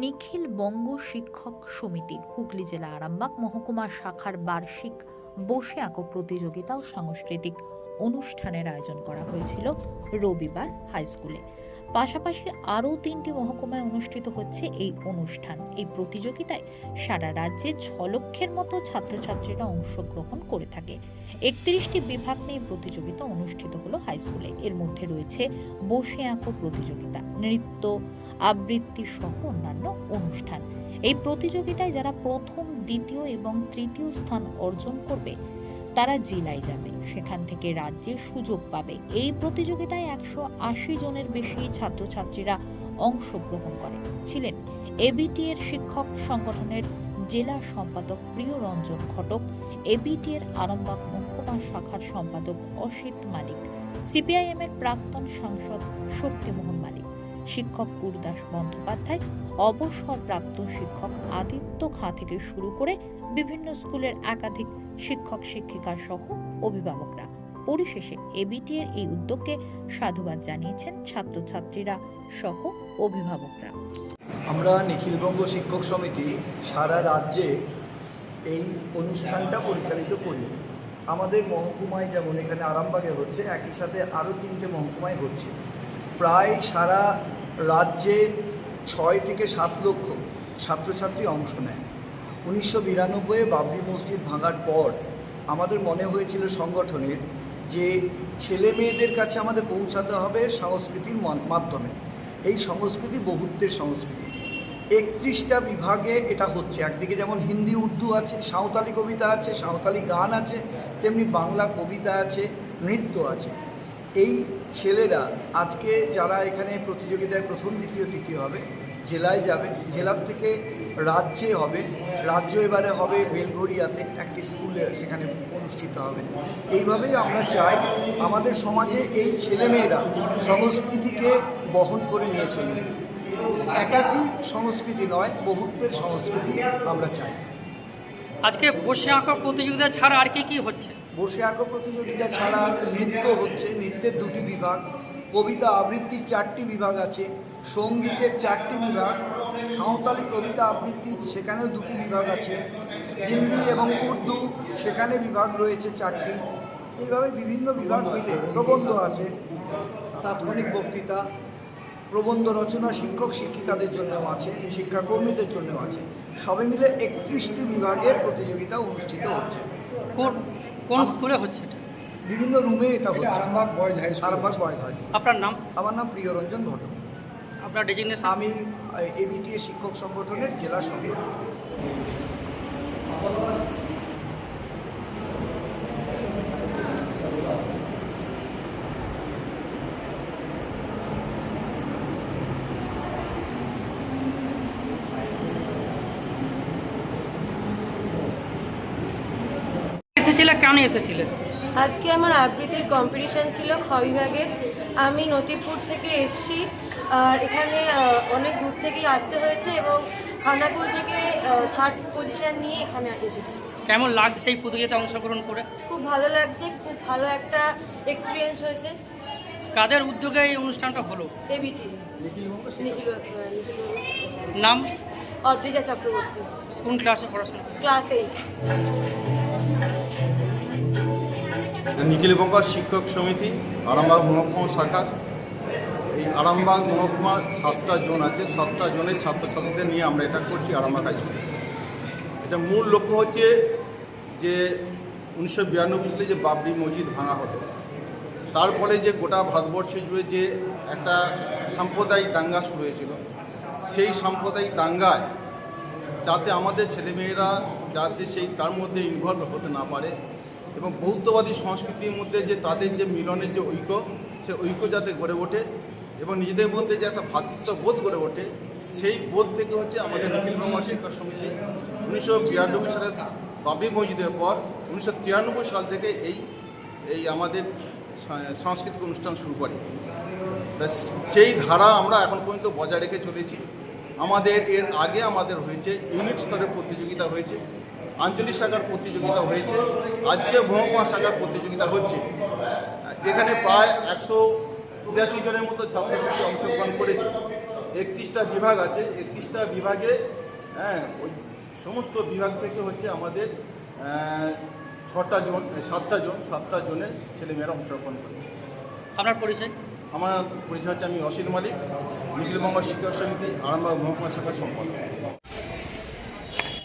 নিখিল বঙ্গ শিক্ষক সমিতি, হুগলি জেলা আরামবাগ মহকুমা শাখার বার্ষিক বসে আঁকো প্রতিযোগিতা ও সাংস্কৃতিক অনুষ্ঠানের আয়োজন করা হয়েছিল রবিবার হাই স্কুলে পাশাপাশি আরও তিনটি মহকুমায় অনুষ্ঠিত হচ্ছে এই অনুষ্ঠান। এই প্রতিযোগিতায় সারা রাজ্যে ছ লক্ষের মতো ছাত্রছাত্রীরা অংশগ্রহণ করে থাকে। একত্রিশটি বিভাগ নিয়ে প্রতিযোগিতা অনুষ্ঠিত হলো হাই স্কুলে এর মধ্যে রয়েছে বসে আঁকো প্রতিযোগিতা, নৃত্য, আবৃত্তি সহ অন্যান্য অনুষ্ঠান। এই প্রতিযোগিতায় যারা প্রথম, দ্বিতীয় এবং তৃতীয় স্থান অর্জন করবে তারা জেলায় যাবে। সেখান থেকে রাজ্যের সুযোগ পাবে। এই প্রতিযোগিতায় একশো আশি জনের বেশি ছাত্রছাত্রীরা অংশগ্রহণ করে। ছিলেন এবিটি এর শিক্ষক সংগঠনের জেলা সম্পাদক প্রিয় রঞ্জন ঘটক এবিটি এর আরামবাগ মহকুমা শাখার সম্পাদক অসিত মালিক সিপিআইএম এর প্রাক্তন সাংসদ শক্তিমোহন মালিক, শিক্ষক গুরুদাস বন্দ্যোপাধ্যায়, অবসরপ্রাপ্ত শিক্ষক আদিত্য খাঁ থেকে শুরু করে বিভিন্ন স্কুলের একাধিক শিক্ষক, শিক্ষিকা সহ অভিভাবকরা। পরিশেষে এবিটি এর এই উদ্যোগকে সাধুবাদ জানিয়েছেন ছাত্রছাত্রীরা সহ অভিভাবকরা। আমরা নিখিলবঙ্গ শিক্ষক সমিতি সারা রাজ্যে এই অনুষ্ঠানটা পরিচালিত করি। আমাদের মহকুমায় যেমন এখানে আরামবাগে হচ্ছে, একই সাথে আরও তিনটে মহকুমায় হচ্ছে। প্রায় সারা রাজ্যে ছয় থেকে সাত লক্ষ ছাত্রছাত্রী অংশ নেয়। উনিশশো বিরানব্বইয়ে বাবরি মসজিদ ভাঙার পর আমাদের মনে হয়েছিল সংগঠনের যে ছেলে মেয়েদের কাছে আমাদের পৌঁছাতে হবে সংস্কৃতির মাধ্যমে। এই সংস্কৃতি বহুত্বের সংস্কৃতি। একত্রিশটা বিভাগে এটা হচ্ছে। একদিকে যেমন হিন্দি, উর্দু আছে, সাঁওতালি কবিতা আছে, সাঁওতালি গান আছে, তেমনি বাংলা কবিতা আছে, নৃত্য আছে। এই ছেলেরা আজকে যারা এখানে প্রতিযোগিতায় প্রথম, দ্বিতীয়, তৃতীয় হবে, জেলায় যাবে জেলার থেকে রাজ্যে হবে, রাজ্য এবারে হবে বেলঘরিয়াতে একটি স্কুলে সেখানে অনুষ্ঠিত হবে। এইভাবেই আমরা চাই আমাদের সমাজে এই ছেলেমেয়েরা সংস্কৃতিকে বহন করে নিয়ে চলবে একাকী সংস্কৃতি নয়, বহুত্বের সংস্কৃতি আমরা চাই। আজকে বসে আঁকা প্রতিযোগিতা ছাড়া আর কি কি হচ্ছে? বসে আঁকো প্রতিযোগিতা ছাড়া নৃত্য হচ্ছে, নৃত্যের দুটি বিভাগ। কবিতা আবৃত্তির চারটি বিভাগ আছে, সঙ্গীতের চারটি বিভাগ, সাঁওতালি কবিতা আবৃত্তি সেখানেও দুটি বিভাগ আছে। হিন্দি এবং উর্দু সেখানে বিভাগ রয়েছে চারটি। এইভাবে বিভিন্ন বিভাগ মিলে প্রবন্ধ আছে, তাৎক্ষণিক বক্তৃতা, প্রবন্ধ রচনা শিক্ষক শিক্ষিকাদের জন্যও আছে, শিক্ষাকর্মীদের জন্যও আছে। সবে মিলে একত্রিশটি বিভাগের প্রতিযোগিতা অনুষ্ঠিত হচ্ছে। কোন কোন স্কুলে হচ্ছে এটা? বিভিন্ন রুমে এটা হচ্ছে। Arambagh boys high school. Arambagh boys high school. আপনার নাম? আমার নাম প্রিয়রঞ্জন ঘটক আপনার ডেজিগনেশন আমি এবিটিএ শিক্ষক সংগঠনের জেলা সংগঠন এসেছিলে? কেন এসেছিলে? আজকে আমার আবৃত্তির কম্পিটিশান ছিল খ বিভাগের। আমি নতিপুর থেকে এসছি। আর এখানে অনেক দূর থেকেই আসতে হয়েছে এবং খানাকুল থেকে থার্ড পজিশন নিয়ে এখানে এসেছি। কেমন লাগছে এই প্রতিযোগিতায় অংশগ্রহণ করে? খুব ভালো লাগছে খুব ভালো একটা এক্সপিরিয়েন্স হয়েছে। কাদের উদ্যোগে এই অনুষ্ঠানটা হলো? এবিটি নিখিল নাম? অদ্রিজা চক্রবর্তী। কোন ক্লাসে পড়াশোনা? ক্লাস এইট নিখিলবঙ্গ শিক্ষক সমিতি, আরামবাগ মহকুমা শাখার। এই আরামবাগ মহকুমা সাতটা জোন আছে, সাতটা জোনের ছাত্রছাত্রীদের নিয়ে আমরা এটা করছি আরামবাগ হাই স্কুলে। এটা মূল লক্ষ্য হচ্ছে যে উনিশশো বিরানব্বই সালে যে বাবরি মসজিদ ভাঙা হলো, তারপরে যে গোটা ভারতবর্ষ জুড়ে যে একটা সাম্প্রদায়িক দাঙ্গা শুরু হয়েছিল, সেই সাম্প্রদায়িক দাঙ্গায় যাতে আমাদের ছেলেমেয়েরা যাতে সেই তার মধ্যে ইনভলভ হতে না পারে এবং বৌদ্ধবাদী সংস্কৃতির মধ্যে যে তাদের যে মিলনের যে ঐক্য, সে ঐক্য যাতে গড়ে ওঠে এবং নিজেদের মধ্যে যে একটা ভ্রাতৃত্ব বোধ গড়ে ওঠে, সেই বোধ থেকে হচ্ছে আমাদের নিখিল ব্রহ্ম শিক্ষক সমিতি উনিশশো বিরানব্বই সালে বাবরি মসজিদের পর উনিশশো তিরানব্বই সাল থেকে এই এই আমাদের সাংস্কৃতিক অনুষ্ঠান শুরু করে। তা সেই ধারা আমরা এখন পর্যন্ত বজায় রেখে চলেছি। আমাদের এর আগে আমাদের হয়েছে, ইউনিট স্তরের প্রতিযোগিতা হয়েছে। আঞ্চলিক শাখার প্রতিযোগিতা হয়েছে। আজকে মহকুমা শাখার প্রতিযোগিতা হচ্ছে। এখানে প্রায় একশো বিরাশি জনের মতো ছাত্রছাত্রী অংশগ্রহণ করেছে। একত্রিশটা বিভাগ আছে। একত্রিশটা বিভাগে হ্যাঁ ওই সমস্ত বিভাগ থেকে হচ্ছে আমাদের ছটা জন সাতটা জন সাতটা জনের ছেলেমেয়েরা অংশগ্রহণ করেছে। আপনার পরিচয়? আমার পরিচয় হচ্ছে আমি অসিত মালিক নিখিলবঙ্গ শিক্ষক সমিতি আরামবাগ মহকুমা শাখার সম্পাদক।